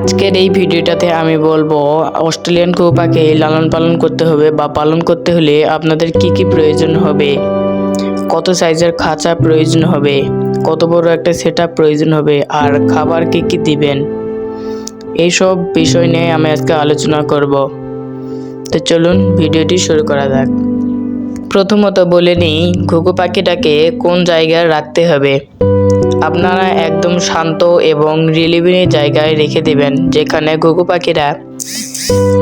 আজকের এই ভিডিওটাতে আমি বলব, অস্ট্রেলিয়ান পাখি লালন পালন করতে হবে বা পালন করতে হলে আপনাদের কি কি প্রয়োজন হবে? কত সাইজের খাঁচা প্রয়োজন হবে? কত বড় একটা সেট প্রয়োজন হবে? আর খাবার কি কি দিবেন? এইসব বিষয় নিয়ে আমি আজকে আলোচনা করব। তো চলুন ভিডিওটি শুরু করা যাক। প্রথমত বলে নিই, ঘুঘু পাখিটাকে কোন জায়গায় রাখতে হবে? আপনারা একদম শান্ত এবং রিলিভিনি জায়গায় রেখে দিবেন, যেখানে ঘুঘু পাখিরা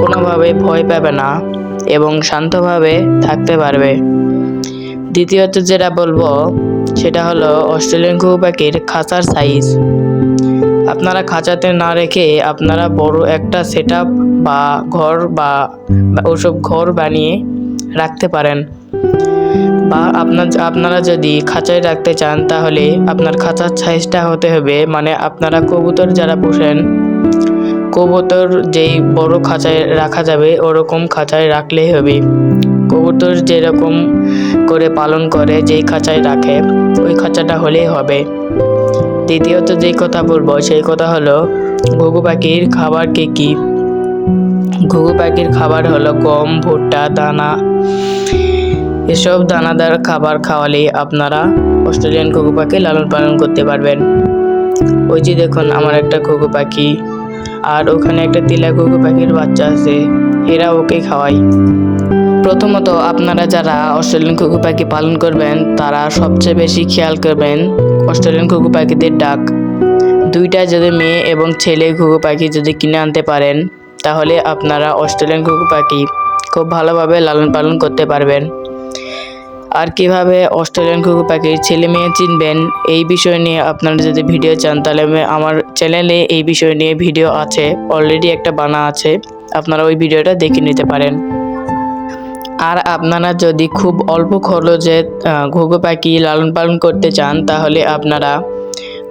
কোনোভাবে ভয় পাবে না এবং শান্তভাবে থাকতে পারবে। দ্বিতীয়ত যেটা বলব, সেটা হলো অস্ট্রেলিয়ান ঘুঘু পাখির খাঁচার সাইজ আপনারা খাঁচাতে না রেখে আপনারা বড় একটা সেট বা ঘর বা ওসব ঘর বানিয়ে রাখতে পারেন। বা আপনার আপনারা যদি খাঁচায় রাখতে চান, তাহলে আপনার খাঁচার সাইজটা হতে হবে মানে আপনারা কবুতর যারা পোষেন, কবুতর যেই বড় খাঁচায় রাখা যাবে, ওরকম খাঁচায় রাখলেই হবে। কবুতর যেরকম করে পালন করে, যেই খাঁচায় রাখে, ওই খাঁচাটা হলেই হবে। দ্বিতীয়ত যেই কথা বলব, সেই কথা হলো ঘুঘু পাখির খাবার কি কি? ঘুঘু পাখির খাবার হলো গম, ভুট্টা, দানা এসব দানাদার খাবার খাওয়ালে আপনারা অস্ট্রেলিয়ান ঘুঘু পাখি লালন পালন করতে পারবেন। ওই যে দেখুন, আমার একটা ঘুঘু পাখি। আর ওখানে একটা তিলা ঘুঘু পাখির বাচ্চা আছে, এরা ওকে খাওয়াই প্রথমত, আপনারা যারা অস্ট্রেলিয়ান ঘুঘু পাখি পালন করবেন, তারা সবচেয়ে বেশি খেয়াল করবেন অস্ট্রেলিয়ান ঘুঘু পাখিদের ডাক। দুইটা যদি মেয়ে এবং ছেলে ঘুঘু পাখি যদি কিনে আনতে পারেন, তাহলে আপনারা অস্ট্রেলিয়ান ঘুঘু পাখি খুব ভালোভাবে লালন পালন করতে পারবেন। আর কীভাবে অস্ট্রেলিয়ান ঘুঘু পাখির ছেলে মেয়ে চিনবেন, এই বিষয় নিয়ে আপনারা যদি ভিডিও চান, তাহলে আমার চ্যানেলে এই বিষয় নিয়ে ভিডিও আছে অলরেডি একটা বানা আছে, আপনারা ওই ভিডিওটা দেখে নিতে পারেন। আর আপনারা যদি খুব অল্প খরচে ঘুঘু পাখি লালন পালন করতে চান, তাহলে আপনারা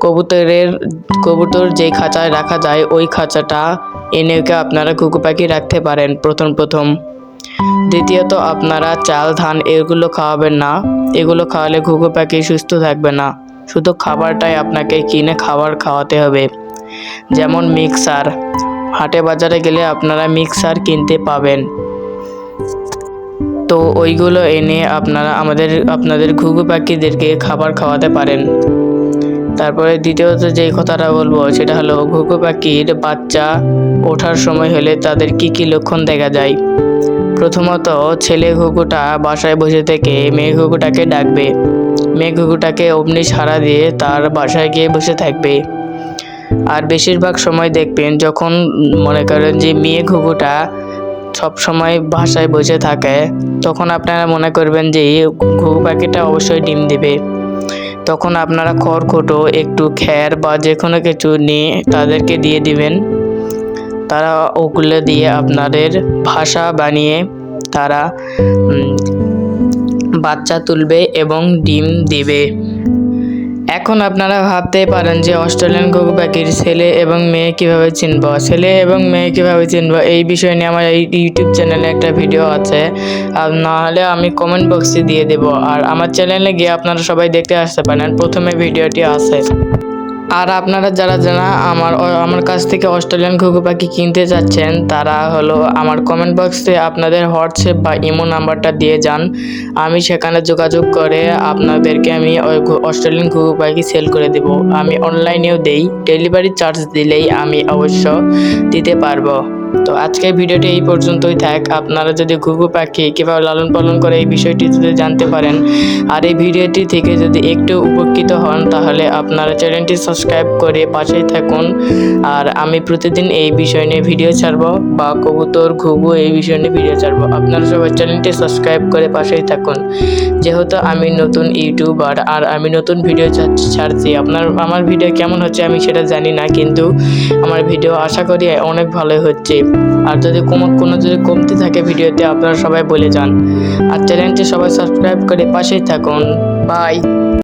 কবুতরের, কবুতর যে খাঁচায় রাখা যায়, ওই খাঁচাটা এনেকে আপনারা ঘুঘু পাখি রাখতে পারেন, প্রথম প্রথম। দ্বিতীয়ত, আপনারা চাল, ধান এগুলো খাওয়াবেন না। এগুলো খাওয়ালে ঘুঘু পাখি সুস্থ থাকবে না। শুধু খাবারটাই আপনাকে কিনে খাবার খাওয়াতে হবে। যেমন মিক্সার। হাটে বাজারে গেলে আপনারা মিক্সার কিনতে পাবেন। তো ওইগুলো এনে আপনারা আমাদের, আপনাদের ঘুঘু পাখিদেরকে খাবার খাওয়াতে পারেন। তারপরে দ্বিতীয়ত যে কথাটা বলব, সেটা হলো ঘুঘু পাখির বাচ্চা ওঠার সময় হলে তাদের কি কি লক্ষণ দেখা যায়? প্রথমত, ছেলে ঘুঘুটা বাসায় বসে থেকে মেয়ে ঘুঘুটাকে ডাকবে। মেয়ে ঘুঘুটাকে অমনি সাড়া দিয়ে তার বাসায় গিয়ে বসে থাকবে। আর বেশিরভাগ সময় দেখবেন যখন মনে করেন যে মেয়ে ঘুঘুটা সব সময় বাসায় বসে থাকে, তখন আপনারা মনে করবেন যে ঘুঘু পাখিটা অবশ্যই ডিম দেবে। তখন আপনারা খড়খুটো, একটু খ্যার বা যে কোনো কিছু নিয়ে তাদেরকে দিয়ে দিবেন। তারা ওগুলো দিয়ে আপনাদের ভাষা বানিয়ে তারা বাচ্চা তুলবে এবং ডিম দেবে। এখন আপনারা ভাবতে পারেন যে অস্ট্রেলিয়ান ঘুঘু পাখির ছেলে এবং মেয়ে কীভাবে চিনব? ছেলে এবং মেয়ে কীভাবে চিনব? এই বিষয় নিয়ে আমার এই ইউটিউব চ্যানেলে একটা ভিডিও আছে। আর না হলে আমি কমেন্ট বক্সে দিয়ে দেব। আর আমার চ্যানেলে গিয়ে আপনারা সবাই দেখতে আসতে পারেন। প্রথমে ভিডিওটি আছে। আর আপনারা যারা যারা আমার আমার কাছ থেকে অস্ট্রেলিয়ান ঘুঘু পাখি কিনতে যাচ্ছেন, তারা হলো আমার কমেন্ট বক্সে আপনাদের হোয়াটসঅ্যাপ বা ইমো নাম্বারটা দিয়ে যান। আমি সেখানে যোগাযোগ করে আপনাদেরকে আমি অস্ট্রেলিয়ান ঘুঘু পাখি সেল করে দেব। আমি অনলাইনেও দেই ডেলিভারি চার্জ দিলেই আমি অবশ্য দিতে পারব। তো আজকের ভিডিওটি এই পর্যন্তই থাক। আপনারা যদি ঘুঘু পাখি কীভাবে লালন পালন করে এই বিষয়টি যদি জানতে পারেন, আর এই ভিডিওটি থেকে যদি একটু উপকৃত হন, তাহলে আপনারা চ্যানেলটি সাবস্ক্রাইব করে পাশেই থাকুন। আর আমি প্রতিদিন এই বিষয় নিয়ে ভিডিও ছাড়বো বা কবুতর, ঘুঘু এই বিষয় নিয়ে ভিডিও ছাড়বো। আপনারা সবাই চ্যানেলটি সাবস্ক্রাইব করে পাশেই থাকুন। যেহেতু আমি নতুন ইউটিউবার আর আমি নতুন ভিডিও ছাড়- ছাড়ছি, আপনার, আমার ভিডিও কেমন হচ্ছে আমি সেটা জানি না, কিন্তু আমার ভিডিও আশা করি অনেক ভালোই হচ্ছে। আর যদি কোনো যদি কমতি থাকে ভিডিওতে, আপনারা সবাই বলে যান। আর চ্যানেলটি সবাই সাবস্ক্রাইব করে পাশেই থাকুন। বাই